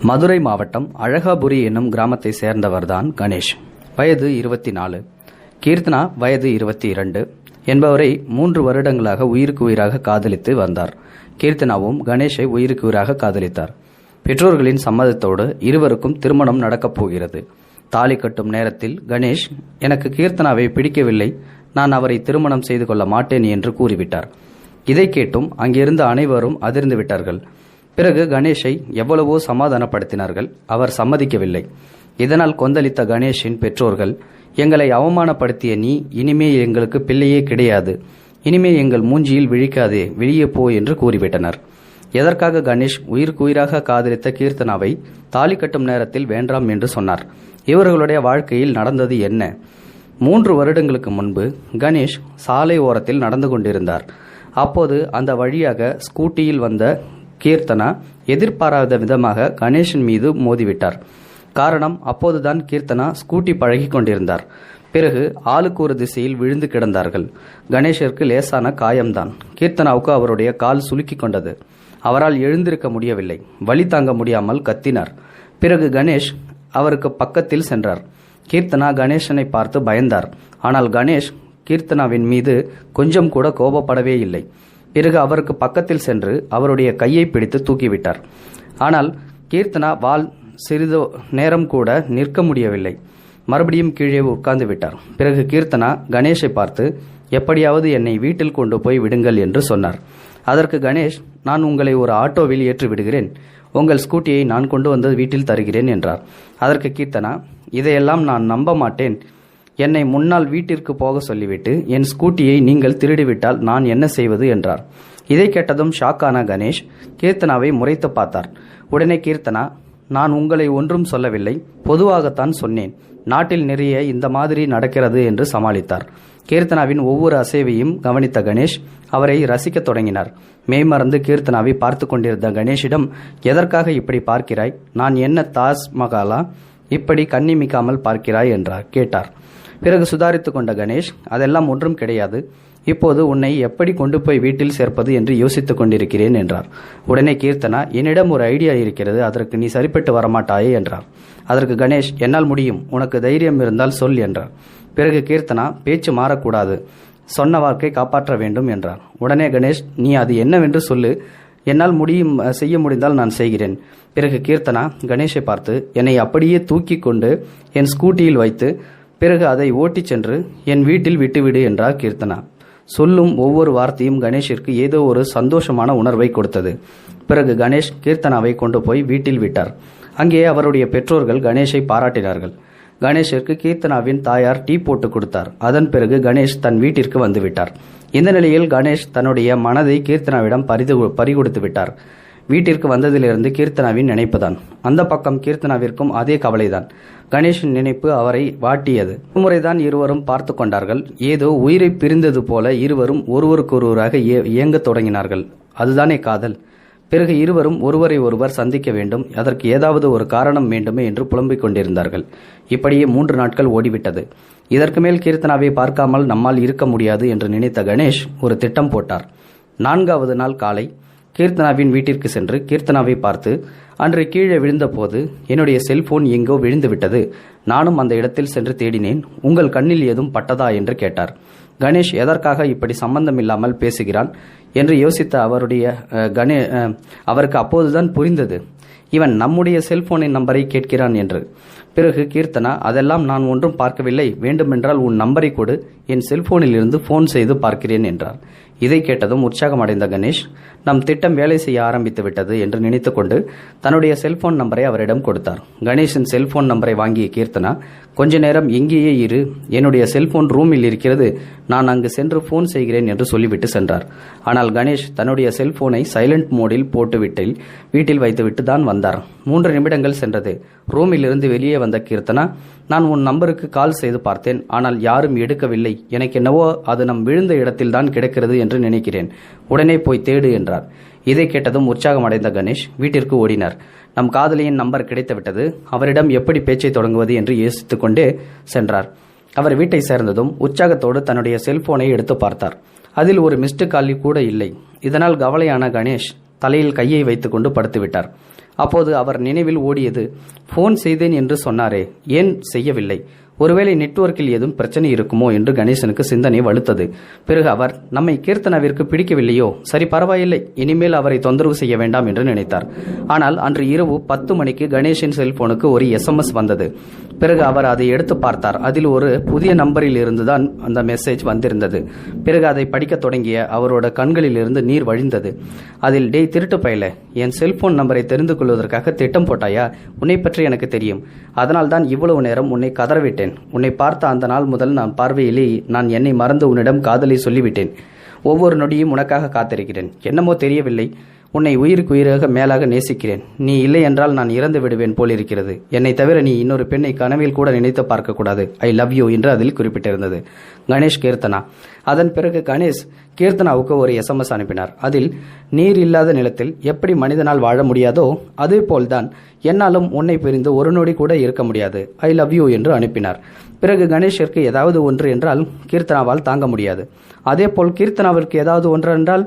மதுரை மாவட்டம் அழகாபுரி என்னும் கிராமத்தை சேர்ந்தவர்தான் கணேஷ். வயது இருபத்தி நாலு கீர்த்தனா வயது இருபத்தி இரண்டு என்பவரை மூன்று வருடங்களாக உயிருக்கு உயிராக காதலித்து வந்தார். கீர்த்தனாவும் கணேஷை உயிருக்கு உயிராக காதலித்தார். பெற்றோர்களின் சம்மதத்தோடு இருவருக்கும் திருமணம் நடக்கப் போகிறது. தாலி கட்டும் நேரத்தில் கணேஷ் எனக்கு கீர்த்தனாவை பிடிக்கவில்லை. நான் அவரை திருமணம் செய்து கொள்ள மாட்டேன் என்று கூறிவிட்டார். இதை கேட்டும் அங்கிருந்த அனைவரும் அதிர்ந்து விட்டார்கள். பிறகு கணேஷை எவ்வளவோ சமாதானப்படுத்தினார்கள். அவர் சம்மதிக்கவில்லை. இதனால் கொந்தளித்த கணேஷின் பெற்றோர்கள் எங்களை அவமானப்படுத்திய நீ இனிமே எங்களுக்கு பிள்ளையே கிடையாது. இனிமே எங்கள் மூஞ்சியில் விழிக்காதே வெளியே போ என்று கூறிவிட்டனர். எதற்காக கணேஷ் உயிருக்குயிராக காதலித்த கீர்த்தனாவை தாலி கட்டும் நேரத்தில் வேண்டாம் என்று சொன்னார். இவர்களுடைய வாழ்க்கையில் நடந்தது என்ன? மூன்று வருடங்களுக்கு முன்பு கணேஷ் சாலை ஓரத்தில் நடந்து கொண்டிருந்தார். அப்போது அந்த வழியாக ஸ்கூட்டியில் வந்த கீர்த்தனா எதிர்பாராத விதமாக கணேஷன் மீது மோதிவிட்டார். காரணம் அப்போதுதான் கீர்த்தனா ஸ்கூட்டி பழகி கொண்டிருந்தார். பிறகு ஆளுக்கு ஒரு திசையில் விழுந்து கிடந்தார்கள். கணேஷிற்கு லேசான காயம்தான். கீர்த்தனாவுக்கு அவருடைய கால் சுலுக்கி கொண்டது. அவரால் எழுந்திருக்க முடியவில்லை. வழி தாங்க முடியாமல் கத்தினார். பிறகு கணேஷ் அவருக்கு பக்கத்தில் சென்றார். கீர்த்தனா கணேசனை பார்த்து பயந்தார். ஆனால் கணேஷ் கீர்த்தனாவின் மீது கொஞ்சம் கூட கோபப்படவே இல்லை. பிறகு அவருக்கு பக்கத்தில் சென்று அவருடைய கையை பிடித்து தூக்கிவிட்டார். ஆனால் கீர்த்தனா வால் சிறிது நேரம் கூட நிற்க முடியவில்லை. மறுபடியும் கீழே உட்கார்ந்து விட்டார். பிறகு கீர்த்தனா கணேஷை பார்த்து எப்படியாவது என்னை வீட்டில் கொண்டு போய் விடுங்கள் என்று சொன்னார். அதற்கு கணேஷ் நான் உங்களை ஒரு ஆட்டோவில் ஏற்றி விடுகிறேன் உங்கள் ஸ்கூட்டியை நான் கொண்டு வந்து வீட்டில் தருகிறேன் என்றார். அதற்கு கீர்த்தனா இதையெல்லாம் நான் நம்ப மாட்டேன். என்னை முன்னால் வீட்டிற்கு போக சொல்லிவிட்டு என் ஸ்கூட்டியை நீங்கள் திருடிவிட்டால் நான் என்ன செய்வது என்றார். இதை கேட்டதும் ஷாக்கான கணேஷ் கீர்த்தனாவை முறைத்து பார்த்தார். உடனே கீர்த்தனா நான் உங்களை ஒன்றும் சொல்லவில்லை பொதுவாகத்தான் சொன்னேன். நாட்டில் நிறைய இந்த மாதிரி நடக்கிறது என்று சமாளித்தார். கீர்த்தனாவின் ஒவ்வொரு அசைவையும் கவனித்த கணேஷ் அவரை ரசிக்கத் தொடங்கினார். மெய்மறந்து கீர்த்தனாவை பார்த்து கொண்டிருந்த கணேஷிடம் எதற்காக இப்படி பார்க்கிறாய்? நான் என்ன தாஜ் மகாலா இப்படி கண்ணிமிக்காமல் பார்க்கிறாய்? என்றார். கேட்டார். பிறகு சுதாரித்து கொண்ட கணேஷ் அதெல்லாம் ஒன்றும் கிடையாது. இப்போது உன்னை எப்படி கொண்டு போய் வீட்டில் சேர்ப்பது என்று யோசித்துக் கொண்டிருக்கிறேன் என்றார். உடனே கீர்த்தனா என்னிடம் ஒரு ஐடியா இருக்கிறது. அதற்கு நீ சரிப்பட்டு வரமாட்டாயே என்றார். அதற்கு கணேஷ் என்னால் முடியும். உனக்கு தைரியம் இருந்தால் சொல் என்றார். பிறகு கீர்த்தனா பேச்சு மாறக்கூடாது. சொன்ன வார்க்கை காப்பாற்ற வேண்டும் என்றார். உடனே கணேஷ் நீ அது என்னவென்று சொல்லு. என்னால் முடியும் செய்ய முடிந்தால் நான் செய்கிறேன். பிறகு கீர்த்தனா கணேஷை பார்த்து என்னை அப்படியே தூக்கி கொண்டு என் ஸ்கூட்டியில் வைத்து பிறகு அதை ஓட்டிச் சென்று என் வீட்டில் விட்டுவிடு என்றார் கீர்த்தனா. சொல்லும் ஒவ்வொரு வார்த்தையும் கணேஷிற்கு ஏதோ ஒரு சந்தோஷமான உணர்வை கொடுத்தது. பிறகு கணேஷ் கீர்த்தனாவை கொண்டு போய் வீட்டில் விட்டார். அங்கே அவருடைய பெற்றோர்கள் கணேஷை பாராட்டினார்கள். கணேஷிற்கு கீர்த்தனாவின் தாயார் டீ போட்டு கொடுத்தார். அதன் பிறகு கணேஷ் தன் வீட்டிற்கு வந்துவிட்டார் இந்த நிலையில் கணேஷ் தன்னுடைய மனதை கீர்த்தனாவிடம் பரிது பறிகொடுத்து விட்டார். வீட்டிற்கு வந்ததிலிருந்து கீர்த்தனாவின் நினைப்புதான். அந்த பக்கம் கீர்த்தனாவிற்கும் அதே கவலைதான். கணேஷின் நினைப்பு அவரை வாட்டியது. முறைதான் இருவரும் பார்த்து கொண்டார்கள். ஏதோ உயிரை பிரிந்தது போல இருவரும் ஒருவருக்கொருவராக இயங்கத் தொடங்கினார்கள். அதுதானே காதல். பிறகு இருவரும் ஒருவரை ஒருவர் சந்திக்க வேண்டும். அதற்கு ஏதாவது ஒரு காரணம் வேண்டுமே என்று புலம்பிக் கொண்டிருந்தார்கள். இப்படியே மூன்று நாட்கள் ஓடிவிட்டது. இதற்கு மேல் கீர்த்தனாவை பார்க்காமல் நம்மால் இருக்க முடியாது என்று நினைத்த கணேஷ் ஒரு திட்டம் போட்டார். நான்காவது நாள் காலை கீர்த்தனாவின் வீட்டிற்கு சென்று கீர்த்தனாவை பார்த்து அன்று கீழே விழுந்தபோது என்னுடைய செல்போன் எங்கோ விழுந்து விட்டது நானும் அந்த இடத்தில் சென்று தேடினேன். உங்கள் கண்ணில் ஏதும் பட்டதா? என்று கேட்டார். கணேஷ் எதற்காக இப்படி சம்பந்தம் இல்லாமல் பேசுகிறான்? என்று யோசித்த அவருடைய கணே அவருக்கு அப்போதுதான் புரிந்தது. இவன் நம்முடைய செல்போனின் நம்பரை கேட்கிறான் என்று. பிறகு கீர்த்தனா அதெல்லாம் நான் ஒன்றும் பார்க்கவில்லை. வேண்டுமென்றால் உன் நம்பரை கொடு. என் செல்போனில் இருந்து போன் செய்து பார்க்கிறேன் என்றார். இதை கேட்டதும் உற்சாகம் அடைந்த கணேஷ் நம் திட்டம் வேலை செய்ய ஆரம்பித்து விட்டது என்று நினைத்துக்கொண்டு தன்னுடைய செல்போன் நம்பரை அவரிடம் கொடுத்தார். கணேஷின் செல்போன் நம்பரை வாங்கிய கீர்த்தனா கொஞ்ச நேரம் இங்கேயே இரு. என்னுடைய செல்போன் ரூமில் இருக்கிறது. நான் அங்கு சென்று போன் செய்கிறேன் என்று சொல்லிவிட்டு சென்றார். ஆனால் கணேஷ் தன்னுடைய செல்போனை சைலண்ட் மோடில் போட்டுவிட்டில் வீட்டில் வைத்துவிட்டு தான் வந்தார். மூன்று நிமிடங்கள் சென்றது. ரூமில் இருந்து வெளியே வந்த கீர்த்தனா நான் உன் நம்பருக்கு கால் செய்து பார்த்தேன். ஆனால் யாரும் எடுக்கவில்லை. எனக்கு என்னவோ அது நம் விழுந்த இடத்தில் தான் கிடக்கிறது என்று நினைக்கிறேன். உடனே போய் தேடு என்றார். இதை கேட்டதும் உற்சாகமடைந்த கணேஷ் வீட்டிற்கு ஓடினார். நம் காதலியின் நம்பர் கிடைத்துவிட்டது. அவரிடம் எப்படி பேச்சை தொடங்குவது என்று யோசித்துக் கொண்டே சென்றார். அவர் வீட்டை சேர்ந்ததும் உற்சாகத்தோடு தன்னுடைய செல்போனை எடுத்து பார்த்தார். அதில் ஒரு மிஸ்டு கால் கூட இல்லை. இதனால் கவலையான கணேஷ் தலையில் கையை வைத்துக்கொண்டு படுத்துவிட்டார் அப்போது அவர் நினைவில் ஓடியது ஃபோன் செய்தேன் என்று சொன்னாரே ஏன் செய்யவில்லை? ஒருவேளை நெட்வொர்க்கில் ஏதும் பிரச்சனை இருக்குமோ என்று கணேசனுக்கு சிந்தனை வலுத்தது. பிறகு அவர் நம்மை கீர்த்தனாவிற்கு பிடிக்கவில்லையோ? சரி பரவாயில்லை. இனிமேல் அவரை தொந்தரவு செய்ய வேண்டாம் என்று நினைத்தார். ஆனால் அன்று இரவு பத்து மணிக்கு கணேஷின் செல்போனுக்கு ஒரு எஸ்எம்எஸ் வந்தது. பிறகு அவர் அதை எடுத்து பார்த்தார். அதில் ஒரு புதிய நம்பரில் இருந்துதான் அந்த மெசேஜ் வந்திருந்தது. பிறகு அதை படிக்கத் தொடங்கிய அவரோட கண்களில் இருந்து நீர் வழிந்தது. அதில் டேய் திருட்டு பயல என் செல்போன் நம்பரை தெரிந்து கொள்வதற்காக திட்டம் போட்டாயா? உன்னை பற்றி எனக்கு தெரியும். அதனால் தான் இவ்வளவு நேரம் உன்னை கதறவிட்டேன் உன்னை பார்த்த அந்த நாள் முதல் நான் பார்வையிலே நான் என்னை மறந்து உன்னிடம் காதலை சொல்லிவிட்டேன். ஒவ்வொரு நொடியும் உனக்காக காத்திருக்கிறேன். என்னமோ தெரியவில்லை. உன்னை உயிருக்கு உயிராக மேலாக நேசிக்கிறேன். நீ இல்லை என்றால் நான் இறந்து விடுவேன் போலிருக்கிறது. என்னை தவிர நீ இன்னொரு பெண்ணை கனவில் கூட நினைத்து பார்க்கக்கூடாது. ஐ லவ் யூ என்று அதில் குறிப்பிட்டிருந்தது. கணேஷ் கீர்த்தனா. அதன் பிறகு கணேஷ் கீர்த்தனாவுக்கு ஒரு எஸ்எம்எஸ் அனுப்பினார். அதில் நீர் இல்லாத நிலத்தில் எப்படி மனிதனால் வாழ முடியாதோ அதே போல்தான் என்னாலும் உன்னை பிரிந்து ஒரு நொடி கூட இருக்க முடியாது. ஐ லவ் யூ என்று அனுப்பினார். பிறகு கணேஷிற்கு ஏதாவது ஒன்று என்றால் கீர்த்தனாவால் தாங்க முடியாது. அதேபோல் கீர்த்தனாவிற்கு ஏதாவது ஒன்று என்றால்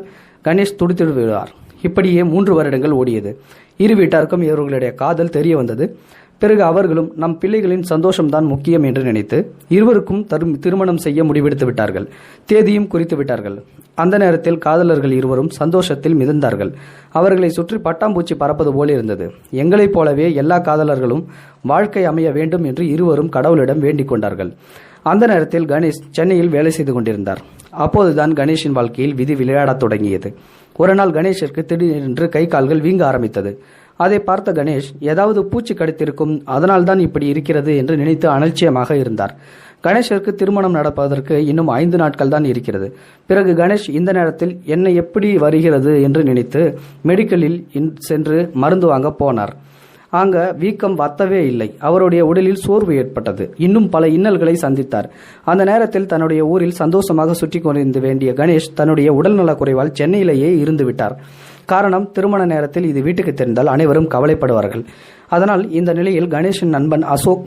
கணேஷ் துடித்துடுவார். இப்படியே மூன்று வருடங்கள் ஓடியது. இரு வீட்டாருக்கும் இவர்களுடைய காதல் தெரிய வந்தது. பிறகு அவர்களும் நம் பிள்ளைகளின் சந்தோஷம்தான் முக்கியம் என்று நினைத்து இருவருக்கும் தரும் திருமணம் செய்ய முடிவெடுத்து விட்டார்கள். தேதியும் குறித்து விட்டார்கள். அந்த நேரத்தில் காதலர்கள் இருவரும் சந்தோஷத்தில் மிதந்தார்கள். அவர்களை சுற்றி பட்டாம்பூச்சி பறப்பது போல இருந்தது. எங்களைப் போலவே எல்லா காதலர்களும் வாழ்க்கை அமைய வேண்டும் என்று இருவரும் கடவுளிடம் வேண்டிக் கொண்டார்கள். அந்த நேரத்தில் கணேஷ் சென்னையில் வேலை செய்து கொண்டிருந்தார். அப்போதுதான் கணேஷின் வாழ்க்கையில் விதி விளையாடத் தொடங்கியது. ஒரு நாள் கணேஷிற்கு திடீரென்று கை கால்கள் வீங்க ஆரம்பித்தது. அதை பார்த்த கணேஷ் ஏதாவது பூச்சி கடித்திருக்கும் அதனால்தான் இப்படி இருக்கிறது என்று நினைத்து அலட்சியமாக இருந்தார். கணேஷிற்கு திருமணம் நடப்பதற்கு இன்னும் ஐந்து நாட்கள் தான் இருக்கிறது. பிறகு கணேஷ் இந்த நேரத்தில் என்ன எப்படி வருகிறது என்று நினைத்து மெடிக்கலில் இன்- சென்று மருந்து வாங்க போனார். அங்க வீக்கம் வத்தவே இல்லை. அவருடைய உடலில் சோர்வு ஏற்பட்டது. இன்னும் பல இன்னல்களை சந்தித்தார். அந்த நேரத்தில் தன்னுடைய ஊரில் சந்தோஷமாக சுற்றி கொண்டிருந்த வேண்டிய கணேஷ் தன்னுடைய உடல்நலக் குறைவால் சென்னையிலேயே இருந்து விட்டார் காரணம் திருமண நேரத்தில் இது வீட்டுக்கு தெரிந்தால் அனைவரும் கவலைப்படுவார்கள். அதனால் இந்த நிலையில் கணேஷின் நண்பன் அசோக்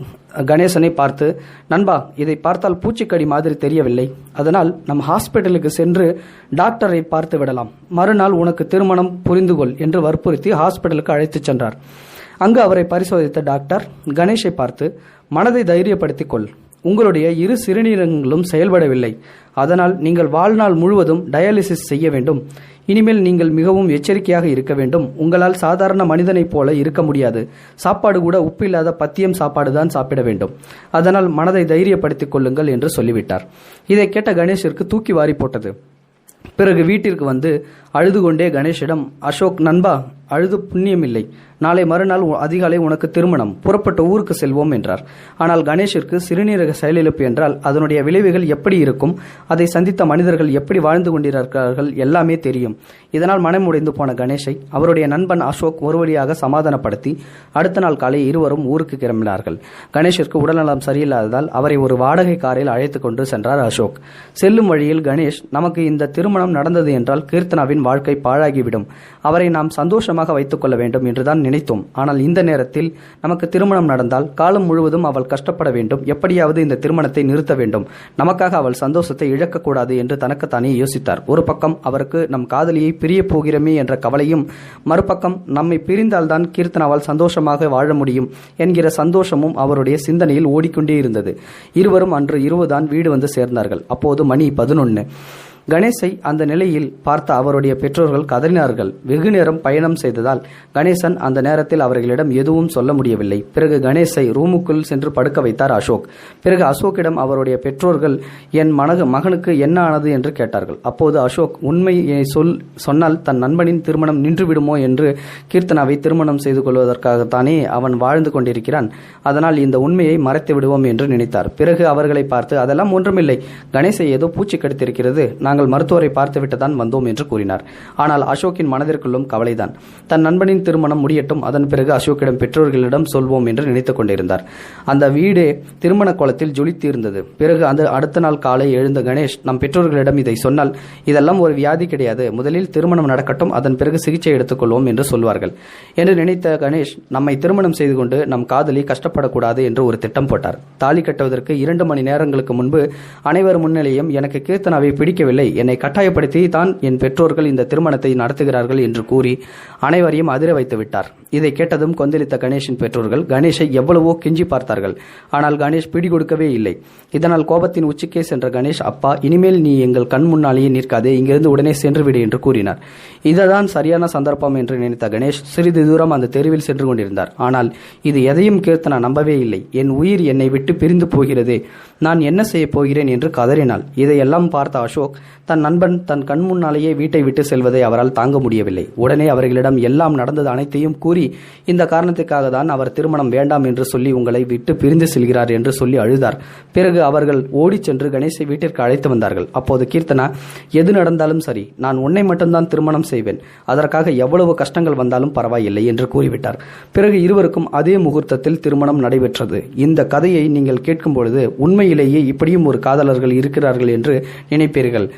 கணேசனை பார்த்து நண்பா இதை பார்த்தால் பூச்சிக்கடி மாதிரி தெரியவில்லை. அதனால் நம் ஹாஸ்பிட்டலுக்கு சென்று டாக்டரை பார்த்து விடலாம். மறுநாள் உனக்கு திருமணம் புரிந்து கொள் என்று வற்புறுத்தி ஹாஸ்பிட்டலுக்கு அழைத்துச் சென்றார். அங்கு அவரை பரிசோதித்த டாக்டர் கணேஷை பார்த்து மனதை தைரியப்படுத்திக் கொள். உங்களுடைய இரு சிறுநீரகங்களும் செயல்படவில்லை. அதனால் நீங்கள் வாழ்நாள் முழுவதும் டயாலிசிஸ் செய்ய வேண்டும். இனிமேல் நீங்கள் மிகவும் எச்சரிக்கையாக இருக்க வேண்டும். உங்களால் சாதாரண மனிதனைப் போல இருக்க முடியாது. சாப்பாடு கூட உப்பில்லாத பத்தியம் சாப்பாடு தான் சாப்பிட வேண்டும். அதனால் மனதை தைரியப்படுத்திக் கொள்ளுங்கள் என்று சொல்லிவிட்டார். இதை கேட்ட கணேஷிற்கு தூக்கி வாரி போட்டது. பிறகு வீட்டிற்கு வந்து அழுது கொண்டே கணேஷிடம் அசோக் நண்பா அழுது புண்ணியமில்லை. நாளை மறுநாள் உ- அதிகாலை உனக்கு திருமணம். புறப்பட்ட ஊருக்கு செல்வோம் என்றார். ஆனால் கணேஷிற்கு சிறுநீரக செயலிழப்பு என்றால் அதனுடைய விளைவுகள் எப்படி இருக்கும்? அதை சந்தித்த மனிதர்கள் எப்படி வாழ்ந்து கொண்டிருக்கிறார்கள்? எல்லாமே தெரியும். இதனால் மனம் உடைந்து போன கணேஷை அவருடைய நண்பன் அசோக் ஒரு வழியாக சமாதானப்படுத்தி அடுத்த நாள் காலை இருவரும் ஊருக்கு கிளம்பினார்கள். கணேஷிற்கு உடல்நலம் சரியில்லாததால் அவரை ஒரு வாடகை காரில் அழைத்து கொண்டு சென்றார் அசோக். செல்லும் வழியில் கணேஷ் நமக்கு இந்த திருமணம் நடந்தது என்றால் கீர்த்தனாவின் வாழ்க்கை பாழாகிவிடும். அவரை நாம் சந்தோஷமாக வைத்துக் கொள்ள வேண்டும் என்றுதான் நினைத்தோம். ஆனால் இந்த நேரத்தில் நமக்கு திருமணம் நடந்தால் காலம் முழுவதும் அவள் கஷ்டப்பட வேண்டும். எப்படியாவது இந்த திருமணத்தை நிறுத்த வேண்டும். நமக்காக அவள் சந்தோஷத்தை இழக்கக்கூடாது என்று தனக்குத்தானே யோசித்தார். ஒரு பக்கம் அவருக்கு நம் காதலியை பிரிய போகிறோமே என்ற கவலையும் மறுபக்கம் நம்மை பிரிந்தால்தான் கீர்த்தனாவால் சந்தோஷமாக வாழ முடியும் என்கிற சந்தோஷமும் அவருடைய சிந்தனையில் ஓடிக்கொண்டே இருந்தது. இருவரும் அன்று இரவுதான் வீடு வந்து சேர்ந்தார்கள். அப்போது மணி பதினொன்று கணேசை அந்த நிலையில் பார்த்த அவருடைய பெற்றோர்கள் கதறினார்கள். வெகு நேரம் பயணம் செய்ததால் கணேசன் அந்த நேரத்தில் அவர்களிடம் எதுவும் சொல்ல முடியவில்லை. பிறகு கணேசை ரூமுக்குள் சென்று படுக்க வைத்தார் அசோக். பிறகு அசோக்கிடம் அவருடைய பெற்றோர்கள் என் மனது மகனுக்கு என்ன ஆனது? என்று கேட்டார்கள். அப்போது அசோக் உண்மையை சொல் சொன்னால் தன் நண்பனின் திருமணம் நின்றுவிடுமோ? என்று கீர்த்தனாவை திருமணம் செய்து கொள்வதற்காகத்தானே அவன் வாழ்ந்து கொண்டிருக்கிறான். அதனால் இந்த உண்மையை மறைத்து விடுவோம் என்று நினைத்தார். பிறகு அவர்களை பார்த்து அதெல்லாம் ஒன்றுமில்லை. கணேசை ஏதோ பூச்சி கடித்திருக்கிறது நான் நாங்கள் மருத்துவரை பார்த்துவிட்டு தான் வந்தோம் என்று கூறினார். ஆனால் அசோக்கின் மனதிற்குள்ளும் கவலைதான். தன் நண்பனின் திருமணம் முடியட்டும் அதன் பிறகு அசோக்கிடம் பெற்றோர்களிடம் சொல்வோம் என்று நினைத்துக் கொண்டிருந்தார். அந்த வீடே திருமண கோலத்தில் ஜொலித்திருந்தது. பிறகு அந்த அடுத்த நாள் காலை எழுந்த கணேஷ் நம் பெற்றோர்களிடம் இதை சொன்னால் இதெல்லாம் ஒரு வியாதி கிடையாது. முதலில் திருமணம் நடக்கட்டும் அதன் பிறகு சிகிச்சை எடுத்துக்கொள்வோம் என்று சொல்வார்கள். என்று நினைத்த கணேஷ் நம்மை திருமணம் செய்து கொண்டு நம் காதலி கஷ்டப்படக்கூடாது என்று ஒரு திட்டம் போட்டார். தாலி கட்டுவதற்கு இரண்டு மணி நேரங்களுக்கு முன்பு அனைவர் முன்னிலையும் எனக்கு கீர்த்தனாவை பிடிக்கவில்லை இல்லை. என்னை கட்டாயப்படுத்தி தான் என் பெற்றோர்கள் இந்த திருமணத்தை நடத்துகிறார்கள் என்று கூறி அனைவரையும் அதிர வைத்து விட்டார். இதை கேட்டதும் கொந்தளித்த கணேஷின் பெற்றோர்கள் கணேஷை எவ்வளவோ கெஞ்சி பார்த்தார்கள். ஆனால் கணேஷ் பிடி கொடுக்கவே இல்லை. இதனால் கோபத்தின் உச்சிக்கே சென்ற கணேஷ் அப்பா இனிமேல் நீ எங்கள் கண் முன்னாலேயே நிற்காதே இங்கிருந்து உடனே சென்றுவிடு என்று கூறினார். இதுதான் சரியான சந்தர்ப்பம் என்று நினைத்த கணேஷ் சிறிது தூரம் அந்த தெருவில் சென்று கொண்டிருந்தார். ஆனால் இது எதையும் கீர்த்தனா நம்பவே இல்லை. என் உயிர் என்னை விட்டு பிரிந்து போகிறதே. நான் என்ன செய்யப் போகிறேன்? என்று கதறினாள். இதையெல்லாம் பார்த்த அசோக் தன் நண்பன் தன் கண் முன்னாலேயே வீட்டை விட்டு செல்வதை அவரால் தாங்க முடியவில்லை. உடனே அவர்களிடம் எல்லாம் நடந்தது அனைத்தையும் கூறி இந்த காரணத்துக்காக தான் அவர் திருமணம் வேண்டாம் என்று சொல்லி உங்களை விட்டு பிரிந்து செல்கிறார் என்று சொல்லி அழுதார். பிறகு அவர்கள் ஓடிச் சென்று கணேசை வீட்டிற்கு அழைத்து வந்தார்கள். அப்போது கீர்த்தனா எது நடந்தாலும் சரி நான் உன்னை மட்டும்தான் திருமணம் செய்வேன். அதற்காக எவ்வளவு கஷ்டங்கள் வந்தாலும் பரவாயில்லை என்று கூறிவிட்டார். பிறகு இருவருக்கும் அதே முகூர்த்தத்தில் திருமணம் நடைபெற்றது. இந்த கதையை நீங்கள் கேட்கும் பொழுது உண்மையிலேயே இப்படியும் ஒரு காதலர்கள் இருக்கிறார்கள் என்று நினைப்பீர்கள்.